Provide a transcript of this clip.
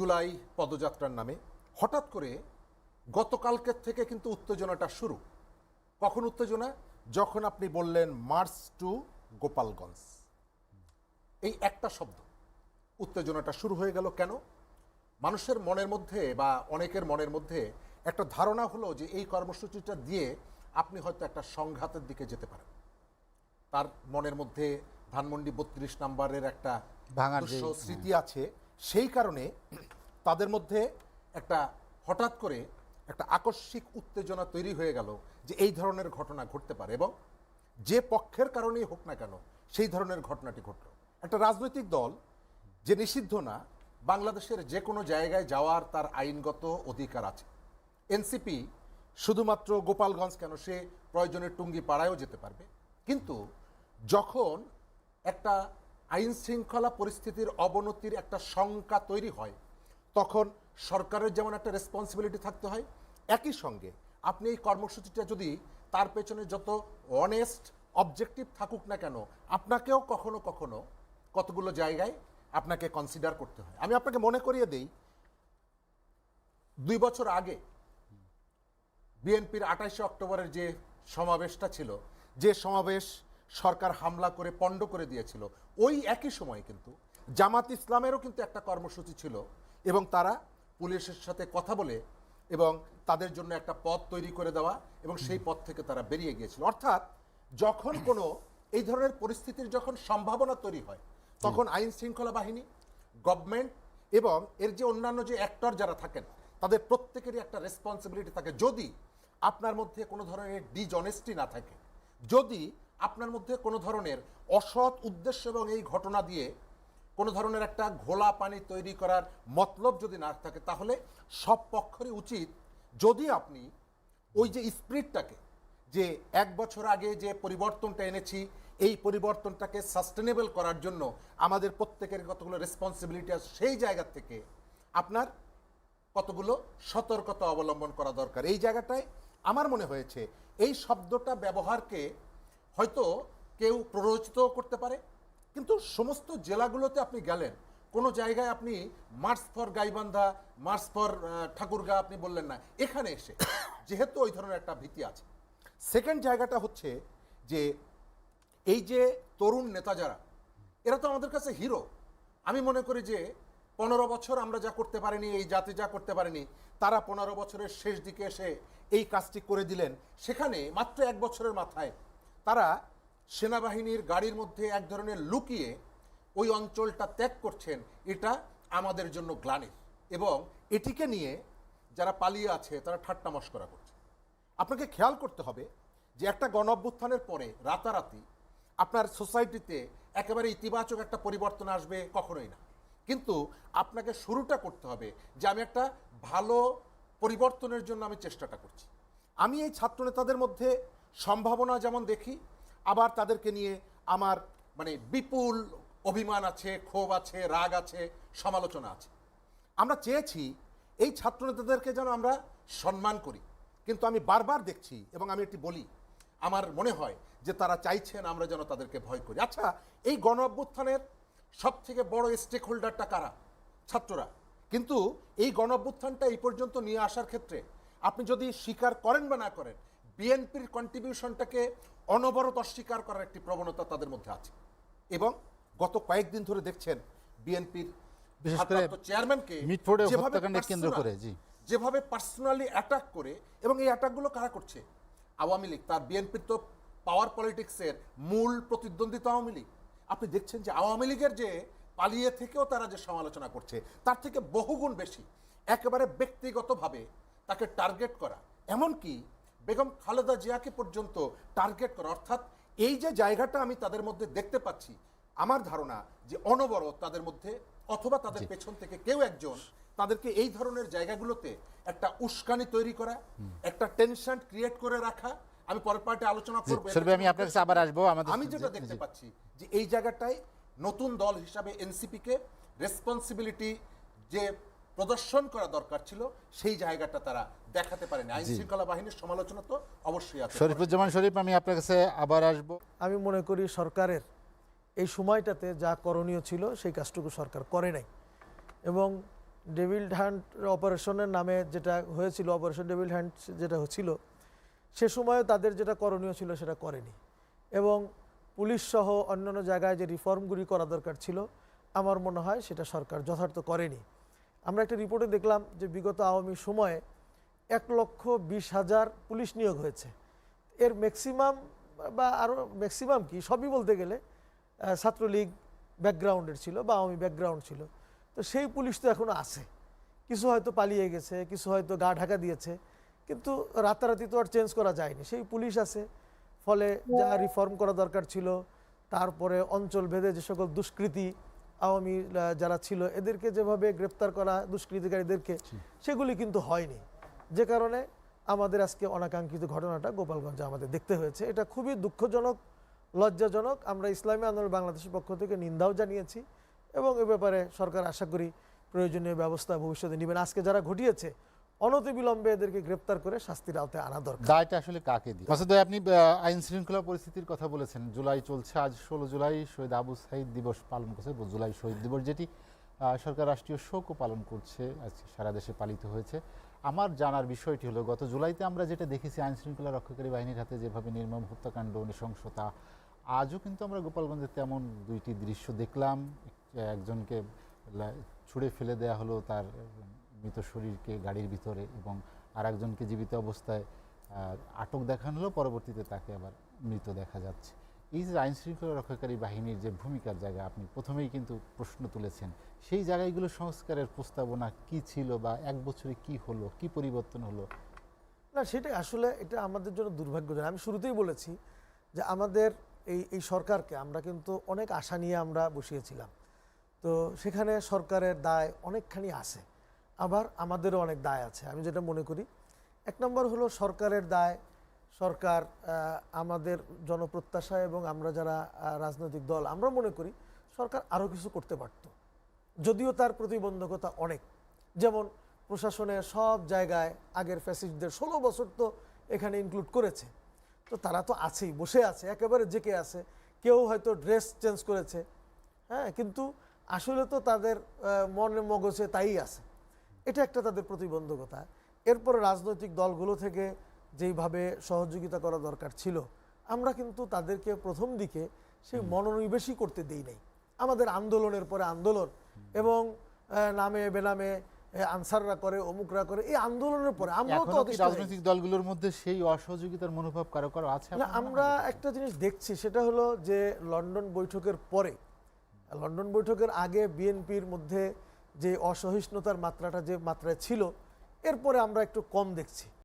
জুলাই পদযাত্রার নামে হঠাৎ করে গতকালকের থেকে কিন্তু উত্তেজনাটা শুরু। কখন উত্তেজনা? যখন আপনি বললেন মার্চ টু গোপালগঞ্জ। এই একটা শব্দ। উত্তেজনাটা শুরু হয়ে গেল কেন? মানুষের মনের মধ্যে বা অনেকের মনের মধ্যে একটা ধারণা হলো যে এই কর্মসূচিটা দিয়ে আপনি হয়তো একটা সংঘাতের দিকে যেতে পারেন। তার মনের মধ্যে ধানমন্ডি বত্রিশ নাম্বারের একটা স্মৃতি আছে। সেই কারণে তাদের মধ্যে একটা হঠাৎ করে একটা আকস্মিক উত্তেজনা তৈরি হয়ে গেল যে এই ধরনের ঘটনা ঘটতে পারে এবং যে পক্ষের কারণেই হোক না কেন সেই ধরনের ঘটনাটি ঘটল। একটা রাজনৈতিক দল যে নিষিদ্ধ না, বাংলাদেশের যে কোনো জায়গায় যাওয়ার তার আইনগত অধিকার আছে। এনসিপি শুধুমাত্র গোপালগঞ্জ কেন সে প্রয়োজনে টুঙ্গি পাড়ায়ও যেতে পারবে? কিন্তু যখন একটা আইন শৃঙ্খলা পরিস্থিতির অবনতির একটা শঙ্কা তৈরি হয়, তখন সরকারের যেমন একটা রেসপন্সিবিলিটি থাকতে হয়, একই সঙ্গে আপনি এই কর্মসূচিটা যদি তার পেছনে যত অনেস্ট অবজেক্টিভ থাকুক না কেন, আপনাকেও কখনো কখনো কতগুলো জায়গায় আপনাকে কনসিডার করতে হয়। আমি আপনাকে মনে করিয়ে দেই, দুই বছর আগে বিএনপির আঠাশে অক্টোবরের যে সমাবেশটা ছিল, যে সমাবেশ সরকার হামলা করে পণ্ড করে দিয়েছিল। ওই একই সময় কিন্তু জামাত ইসলামেরও কিন্তু একটা কর্মসূচি ছিল এবং তারা পুলিশের সাথে কথা বলে এবং তাদের জন্য একটা পথ তৈরি করে দেওয়া এবং সেই পথ থেকে তারা বেরিয়ে গিয়েছিল। অর্থাৎ যখন কোনো এই ধরনের পরিস্থিতির যখন সম্ভাবনা তৈরি হয় তখন আইন শৃঙ্খলা বাহিনী গভর্নমেন্ট এবং এর যে অন্যান্য যে অ্যাক্টর যারা থাকেন তাদের প্রত্যেকেরই একটা রেসপন্সিবিলিটি থাকে। যদি আপনার মধ্যে কোনো ধরনের ডিজনেস্টি না থাকে যদি আপনার মধ্যে কোনো ধরনের অসৎ উদ্দেশ্য এবং এই ঘটনা দিয়ে কোনো ধরনের একটা ঘোলা পানি তৈরি করার মতলব যদি না থাকে, তাহলে সব পক্ষরই উচিত যদি আপনি ওই যে স্পিরিটটাকে, যে এক বছর আগে যে পরিবর্তনটা এনেছি, এই পরিবর্তনটাকে সাস্টেনেবল করার জন্য আমাদের প্রত্যেকের কতগুলো রেসপন্সিবিলিটি আছে সেই জায়গা থেকে আপনার কতগুলো সতর্কতা অবলম্বন করা দরকার। এই জায়গাটায় আমার মনে হয়েছে এই শব্দটা ব্যবহারকে হয়তো কেউ প্ররোচিত করতে পারে, কিন্তু সমস্ত জেলাগুলোতে আপনি গেলেন, কোনো জায়গায় আপনি march for Gaibandha, march for Thakurgaon আপনি বললেন না, এখানে এসে, যেহেতু ওই ধরনের একটা ভীতি আছে। সেকেন্ড জায়গাটা হচ্ছে যে, এই যে তরুণ নেতা যারা, এরা তো আমাদের কাছে হিরো। আমি মনে করি যে, পনেরো বছর আমরা যা করতে পারিনি, এই জাতি যা করতে পারিনি, তারা পনেরো বছরের শেষ দিকে এসে এই কাজটি করে দিলেন। সেখানে মাত্র এক বছরের মাথায় তারা সেনাবাহিনীর গাড়ির মধ্যে এক ধরনের লুকিয়ে ওই অঞ্চলটা ত্যাগ করছেন, এটা আমাদের জন্য গ্লানি এবং এটিকে নিয়ে যারা পালিয়ে আছে, তারা ঠাট্টা মস্করা করছে। আপনাকে খেয়াল করতে হবে যে একটা গণ অভ্যুত্থানের পরে রাতারাতি আপনার সোসাইটিতে একেবারে ইতিবাচক একটা পরিবর্তন আসবে কখনোই না। কিন্তু আপনাকে শুরুটা করতে হবে যে আমি একটা ভালো পরিবর্তনের জন্য আমি চেষ্টাটা করছি। আমি এই ছাত্রনেতাদের মধ্যে সম্ভাবনা যেমন দেখি, আবার তাদেরকে নিয়ে আমার মানে বিপুল অভিমান আছে, ক্ষোভ আছে, রাগ আছে, সমালোচনা আছে। আমরা চেয়েছি এই ছাত্রনেতাদেরকে যেন আমরা সম্মান করি। কিন্তু আমি বারবার দেখছি এবং আমি এটি বলি, আমার মনে হয় যে তারা চাইছেন আমরা যেন তাদেরকে ভয় করি। আচ্ছা এই গণ অভ্যুত্থানের সবথেকে বড় স্টেক হোল্ডারটা কারা? ছাত্ররা। কিন্তু এই গণ অভ্যুত্থানটা এই পর্যন্ত নিয়ে আসার ক্ষেত্রে আপনি যদি স্বীকার করেন বা না করেন বিএনপির কন্ট্রিবিউশনটাকে অনবরত অস্বীকার করার একটি প্রবণতা তাদের মধ্যে আছে। এবং গত কয়েকদিন ধরে দেখছেন বিএনপির বিশেষ করে চেয়ারম্যানকে মিটফোর্ডে যেভাবে কেন্দ্র করে, জি। যেভাবে পার্সোনালি অ্যাটাক করে এবং এই অ্যাটাকগুলো কারা করছে? আওয়ামী লীগ তার বিএনপির তো পাওয়ার পলিটিক্সের মূল প্রতিদ্বন্দ্বী তো আওয়ামী লীগ। আপনি দেখছেন যে আওয়ামী লীগের যে পালিয়ে থেকেও তারা যে সমালোচনা করছে তার থেকে বহুগুণ বেশি। একেবারে ব্যক্তিগতভাবে তাকে টার্গেট করা। এমনকি বেগম খালেদা জিয়াকে পর্যন্ত টার্গেট করা। অর্থাৎ এই যে জায়গাটা আমি তাদের মধ্যে দেখতে পাচ্ছি আমার ধারণা যে অনবরত তাদের মধ্যে অথবা তাদের পেছন থেকে কেউ একজন তাদেরকে এই ধরনের জায়গাগুলোতে একটা উস্কানি তৈরি করা একটা টেনশন ক্রিয়েট করে রাখা। আমি পরের পার্টে আলোচনা করব আমি আপনার কাছে আবার আসব আমি যেটা দেখতে পাচ্ছি যে এই জায়গাটায় নতুন দল হিসাবে এনসিপিকে রেসপন্সিবিলিটি যে প্রদর্শন করা দরকার ছিল সেই জায়গাটা তারা দেখাতে পারেনি। আইন শৃঙ্খলা বাহিনীর সমালোচনা তো অবশ্যই আছে। শরীফুজ্জামান শরীফ আমি আপনার কাছে আবার আসব। আমি মনে করি সরকারের এই সময়টাতে যা করণীয় ছিল সেই কাজটুকু সরকার করে নাই। এবং ডেভিল হ্যান্ড অপারেশনের নামে যেটা হয়েছিল অপারেশন ডেভিল হ্যান্ড যেটা হচ্ছিল সে সময় তাদের যেটা করণীয় ছিল সেটা করেনি। এবং পুলিশ সহ অন্যান্য জায়গায় যে রিফর্মগুলি করা দরকার ছিল আমার মনে হয় সেটা সরকার যথার্থ করেনি। আমরা একটা রিপোর্টে দেখলাম যে বিগত আওয়ামী সময়ে এক লক্ষ বিশ হাজার পুলিশ নিয়োগ হয়েছে। এর ম্যাক্সিমাম বা আরও ম্যাক্সিমাম কি সবই বলতে গেলে ছাত্রলীগ ব্যাকগ্রাউন্ডের ছিল বা আওয়ামী ব্যাকগ্রাউন্ড ছিল। তো সেই পুলিশ তো এখনও আছে। কিছু হয়তো পালিয়ে গেছে, কিছু হয়তো গা ঢাকা দিয়েছে, কিন্তু রাতারাতি তো আর চেঞ্জ করা যায়নি। সেই পুলিশ আছে, ফলে যা রিফর্ম করা দরকার ছিল, তারপরে অঞ্চল ভেদে যে সকল দুষ্কৃতি আওয়ামী যারা ছিল এদেরকে যেভাবে গ্রেপ্তার করা দুষ্কৃতিকারীদেরকে সেগুলি কিন্তু হয়নি। যে কারণে আমাদের আজকে অনাকাঙ্ক্ষিত ঘটনাটা গোপালগঞ্জে আমাদের দেখতে হয়েছে। এটা খুবই দুঃখজনক লজ্জাজনক। আমরা ইসলামী আন্দোলন বাংলাদেশের পক্ষ থেকে নিন্দাও জানিয়েছি এবং এ ব্যাপারে সরকার আশা করি প্রয়োজনীয় ব্যবস্থা ভবিষ্যতে নেবেন। আজকে যারা ঘটিয়েছে অনতিবিলম্বে এদেরকে গ্রেপ্তার করে শাস্তির আওতায় আনা দরকার। দায়টা আসলে কাকে দিই মাসুদ, আপনি আইন শৃঙ্খলা পরিস্থিতির কথা বলেছেন। জুলাই চলছে, আজ ষোলো জুলাই, শহীদ আবু সাইদ দিবস পালন করছে জুলাই শহীদ দিবস যেটি সরকার রাষ্ট্রীয় শোকও পালন করছে আজকে সারা দেশে পালিত হয়েছে। আমার জানার বিষয়টি হলো, গত জুলাইতে আমরা যেটা দেখেছি, আইন শৃঙ্খলা রক্ষাকারী বাহিনীর হাতে যেভাবে নির্মম হত্যাকাণ্ড, নৃশংসতা, আজও কিন্তু আমরা গোপালগঞ্জে তেমন দুইটি দৃশ্য দেখলাম। একজনকে ছুঁড়ে ফেলে দেয়া হলো তার মৃত শরীরকে গাড়ির ভিতরে এবং আর একজনকে জীবিত অবস্থায় আটক দেখানো হলো পরবর্তীতে তাকে আবার মৃত দেখা যাচ্ছে। এই যে আইন শৃঙ্খলা রক্ষাকারী বাহিনীর যে ভূমিকার জায়গা, আপনি প্রথমেই কিন্তু প্রশ্ন তুলেছেন, সেই জায়গাগুলো সংস্কারের প্রস্তাবনা কি ছিল বা এক বছরে কি হলো, কি পরিবর্তন হলো? না, সেটা আসলে এটা আমাদের জন্য দুর্ভাগ্যজনক। আমি শুরুতেই বলেছি যে আমাদের এই এই সরকারকে আমরা কিন্তু অনেক আশা নিয়ে আমরা বসিয়েছিলাম। তো সেখানে সরকারের দায় অনেকখানি আছে। আবার আমাদেরও অনেক দায় আছে, আমি যেটা মনে করি। এক নম্বর হলো সরকারের দায়, সরকার আমাদের জনপ্রত্যাশা এবং আমরা যারা রাজনৈতিক দল, আমরা মনে করি সরকার আরও কিছু করতে পারত। যদিও তার প্রতিবন্ধকতা অনেক। যেমন প্রশাসনে সব জায়গায় আগের ফ্যাসিস্টদের ষোলো বছর তো এখানে ইনক্লুড করেছে। তো তারা তো আছেই, বসে আছে, একেবারে জেকে আছে। কেউ হয়তো ড্রেস চেঞ্জ করেছে। হ্যাঁ কিন্তু আসলে তো তাদের মনে মগজে তাই আছে। এটা একটা তাদের প্রতিবন্ধকতা। এরপরে রাজনৈতিক দলগুলো থেকে যেইভাবে সহযোগিতা করা দরকার ছিল আমরা কিন্তু তাদেরকে প্রথম দিকে সেই মনোনিবেশই করতে দেই নাই। আমাদের আন্দোলনের পরে আন্দোলন এবং নামে বেনামে আনসাররা করে অমুকরা করে এই আন্দোলনের পরে আমরাও তো রাজনৈতিক দলগুলোর মধ্যে সেই অসহযোগিতার মনোভাব কারও কারও আছে না আমরা একটা জিনিস দেখছি সেটা হলো যে লন্ডন বৈঠকের পরে লন্ডন বৈঠকের আগে বিএনপির মধ্যে যে অসহিষ্ণুতার মাত্রাটা যে মাত্রায় ছিল এরপরে আমরা একটু কম দেখছি।